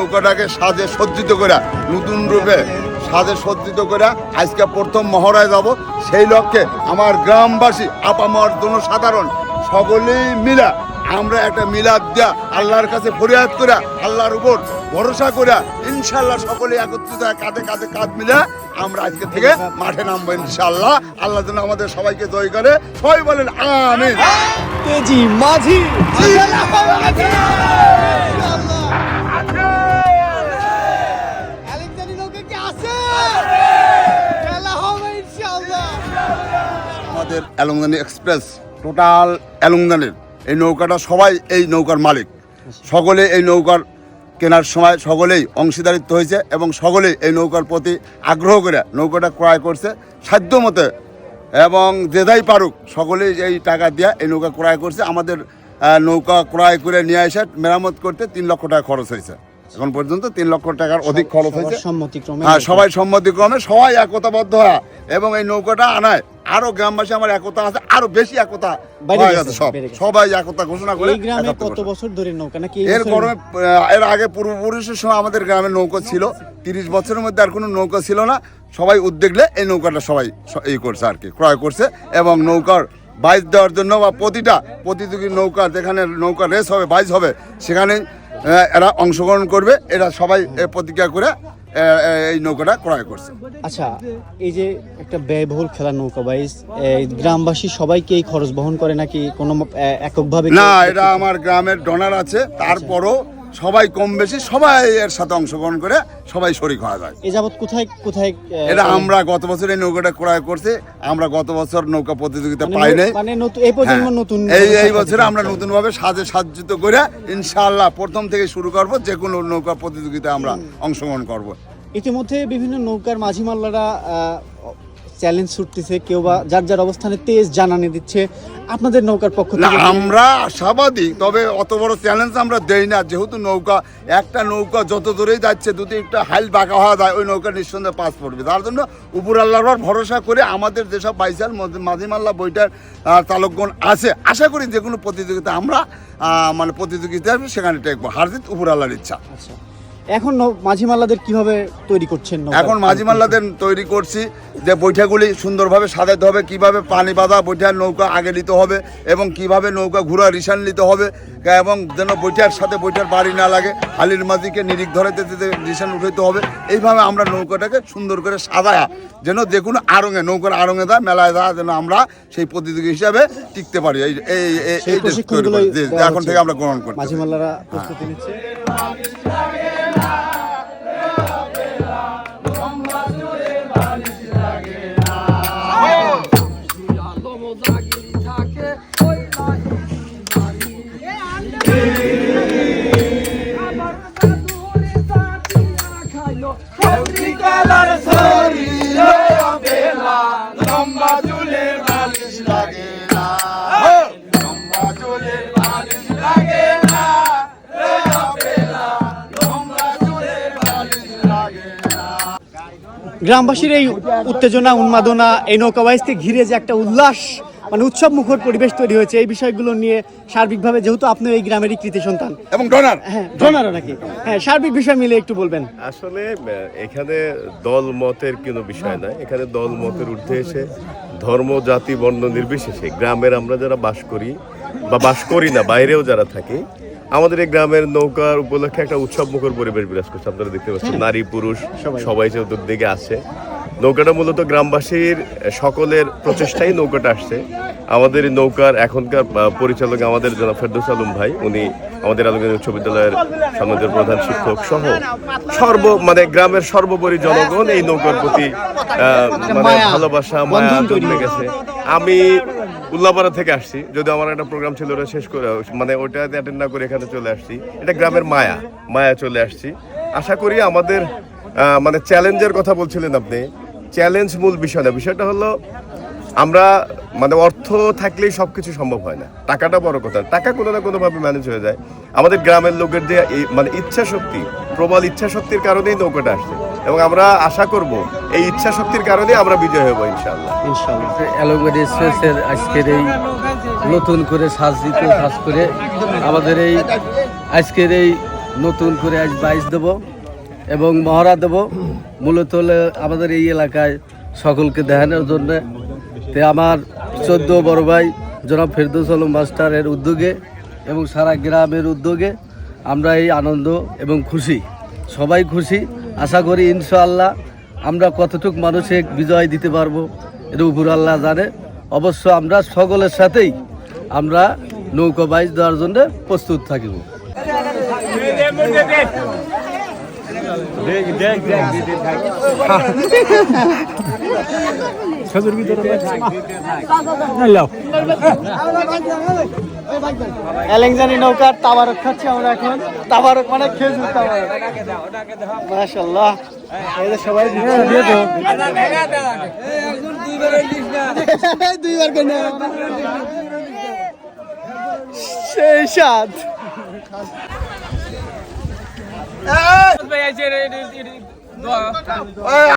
নৌকাটাকে সাজে সজ্জিত করে নতুন রূপে সাজে সজ্জিত করে আজকে প্রথম মহড়ায় যাব। সেই লক্ষ্যে আমার গ্রামবাসী আপামর জনসাধারণ সকলেই মিলা আমরা একটা মিলাদ দেয়া আল্লাহর কাছে ফরিয়াদ করে আল্লাহর উপর ভরসা করে ইনশাল্লাহ সকলে একত্রিত হয়ে কাঁধে কাঁধে কাঁধ মিলে আমরা আজকে থেকে মাঠে নামবো ইনশাল্লাহ আল্লাহ যেন আমাদের সবাইকে জয় করে। সবাই বলেন আমিন। তেজি মাঝি। আমাদের এলংদানি এক্সপ্রেস টোটাল এলংদানির এই নৌকাটা সবাই এই নৌকার মালিক। সকলে এই নৌকার কেনার সময় সকলেই অংশীদারিত্ব হয়েছে এবং সকলেই এই নৌকার প্রতি আগ্রহ করে নৌকাটা ক্রয় করছে সাধ্য মতে। এবং যেদাই পারুক সকলেই এই টাকা দিয়ে এই নৌকা ক্রয় করছে। আমাদের নৌকা ক্রয় করে নিয়ে এসে মেরামত করতে তিন লক্ষ টাকা খরচ হয়েছে। এখন পর্যন্ত তিন লক্ষ টাকার অধিক খরচ হয়েছে। সম্মতিক্রমে হ্যাঁ সবাই সম্মতিক্রমে সবাই একতাবদ্ধ হয়। এবং এই নৌকাটা আনায় আরও গ্রামবাসী আমার একতা আছে আরও বেশি একতা হয়ে সব। সবাই একতা ঘোষণা করে গ্রামে কত বছর ধরে নৌকা? নাকি এর গরমে এর আগে পূর্বপুরুষের সময় আমাদের গ্রামে নৌকা ছিল। তিরিশ বছরের মধ্যে আর কোনো নৌকা ছিল না। সবাই উদ্যোগলে এই নৌকাটা সবাই এই করছে আর কি ক্রয় করছে এবং নৌকার বাইজ দেওয়ার জন্য বা প্রতিটা প্রতিযোগী নৌকা যেখানে নৌকা রেস হবে বাইজ হবে সেখানে এরা অংশগ্রহণ করবে এরা সবাই প্রতিক্রিয়া প্রতিজ্ঞা করে এই নৌকাটা ক্রয় করছে। আচ্ছা এই যে একটা ব্যয়বহুল খেলা নৌকা এই গ্রামবাসী সবাইকে এই খরচ বহন করে নাকি কোনো এককভাবে না এটা আমার গ্রামের ডোনার আছে তারপরও সবাই কম বেশি সবাই এর সাথে অংশগ্রহণ করে সবাই শরিক হওয়া যায় এ যাবৎ কোথায় কোথায় এটা আমরা গত বছর এই নৌকাটা ক্রয় করছি আমরা গত বছর নৌকা প্রতিযোগিতা মানে পাই নাই মানে নতুন এই প্রজন্ম হ্যাঁ। নতুন এই এই বছরে আমরা প্রতিযোগিতা। নতুন ভাবে সাজে সাজ্জিত করে ইনশাআল্লাহ প্রথম থেকে শুরু করব যে কোনো নৌকা প্রতিযোগিতা আমরা অংশগ্রহণ করব ইতিমধ্যে বিভিন্ন নৌকার মাঝি মাল্লারা চ্যালেঞ্জ ছুটতেছে কেউ বা যার যার অবস্থানে তেজ জানানি দিচ্ছে আপনাদের নৌকার পক্ষ থেকে আমরা আশাবাদী তবে অত বড় চ্যালেঞ্জ আমরা দেই না। যেহেতু নৌকা একটা নৌকা যত দূরেই যাচ্ছে যদি একটা হাইল বাঁকা হওয়া যায় ওই নৌকা নিঃসন্দেহে পাস পড়বে। তার জন্য উপর আল্লাহর ভরসা করে আমাদের যেসব বাইসাল মাঝিমাল্লা বইটার চালকগণ আছে আশা করি যে কোনো প্রতিযোগিতা আমরা মানে প্রতিযোগিতা সেখানে টেকবো। হারজিত উপর আল্লাহর ইচ্ছা। আচ্ছা। এখন নৌ- মাঝি মাল্লাদের কীভাবে তৈরি করছেন এখন মাঝি মাল্লাদের তৈরি করছি যে বৈঠাগুলি সুন্দরভাবে সাজাতে হবে কীভাবে পানি বাঁধা বৈঠার নৌকা আগে নিতে হবে এবং কীভাবে নৌকা ঘোরা রিসান নিতে হবে এবং যেন বৈঠার সাথে বৈঠার বাড়ি না লাগে আলির মাঝিকে নিরিখ ধরে দিতে রিসান উঠাইতে হবে। এইভাবে আমরা নৌকাটাকে সুন্দর করে সাজায়া যেন কোনো আড়ঙে নৌকার আড়ঙে দেয় মেলায় দেয় যেন আমরা সেই প্রতিযোগী হিসাবে টিকতে পারি। এই এই এখন থেকে আমরা গ্রহণ করি মাঝি মাল্লারা প্রস্তুতি নিচ্ছে। গ্রামবাসীর এই উত্তেজনা উন্মাদনা এই নৌকা বাইসকে ঘিরে যে একটা উল্লাস মানে উৎসব মুখর পরিবেশ তৈরি হয়েছে এই বিষয়গুলো নিয়ে সার্বিকভাবে যেহেতু আপনি এই গ্রামেরই কৃতি সন্তান। এবং ডোনার। হ্যাঁ জনারও নাকি? হ্যাঁ সার্বিক বিষয় মিলে একটু বলবেন। আসলে এখানে দল মতের কোনো বিষয় না এখানে দল মতের ঊর্ধ্বে এসে ধর্ম জাতি বর্ণ নির্বিশেষে গ্রামের আমরা যারা বাস করি বা বাস করি না বাইরেও যারা থাকি আমাদের এই গ্রামের নৌকার উপলক্ষে একটা উৎসব মুখর পরিবেশ বিরাজ করছে আপনারা দেখতে পাচ্ছেন। নারী পুরুষ সবাই। চতুর্দিকে আছে। নৌকাটা মূলত গ্রামবাসীর সকলের প্রচেষ্টাই নৌকাটা আসছে। আমাদের নৌকার এখনকার পরিচালক আমাদের জনাব ফেরদৌস আলম ভাই উনি আমাদের আলমগীর উচ্চ বিদ্যালয়ের সমাজের প্রধান শিক্ষক সহ সর্ব মানে গ্রামের সর্বোপরি জনগণ এই নৌকার প্রতি মানে ভালোবাসা মায়া জন্মে গেছে। আমি উল্লাপাড়া থেকে আসছি। যদি আমার একটা প্রোগ্রাম ছিল, ওটা শেষ করে মানে ওইটাতে অ্যাটেন্ড না করে এখানে চলে আসছি। এটা গ্রামের মায়া মায়া চলে আসছি। আশা করি আমাদের মানে চ্যালেঞ্জের কথা বলছিলেন আপনি। চ্যালেঞ্জ মূল বিষয় না, বিষয়টা হলো আমরা মানে অর্থ থাকলেই সব কিছু সম্ভব হয় না। টাকাটা বড় কথা, টাকা কোনো না কোনোভাবে ম্যানেজ হয়ে যায়। আমাদের গ্রামের লোকের যে মানে ইচ্ছা শক্তি প্রবল ইচ্ছা শক্তির কারণেই নৌকাটা আসছে। এবং আমরা আশা করব এই ইচ্ছা শক্তির কারণে আমরা বিজয় হব ইনশাল্লাহ এক্সপ্রেসের আজকের এই নতুন করে সাজিত সাজ করে আমাদের এই আজকের এই নতুন করে আজ বাইশ দেব এবং মহড়া দেব। মূলত আমাদের এই এলাকায় সকলকে দেখানোর জন্য। তে আমার চোদ্দ বড় ভাই জনাব ফেরদৌস আলম মাস্টারের উদ্যোগে এবং সারা গ্রামের উদ্যোগে আমরা এই আনন্দ এবং খুশি, সবাই খুশি। আশা করি ইনশাআল্লাহ আমরা কতটুক মানুষে বিজয় দিতে পারব এটা উপর আল্লাহ জানে। অবশ্য আমরা সকলের সাথেই আমরা নৌকা বাইশ দেওয়ার জন্য প্রস্তুত থাকিব। এলেংজানি নৌকার তাবারক খাচ্ছি আমরা এখন। তাবারক মানে খেজুর তাবারক। মাশাল্লাহ এই যে সবাই দিচ্ছে। দিয়ে তো দুইবার কেন সেই Ah! Ah! Ah!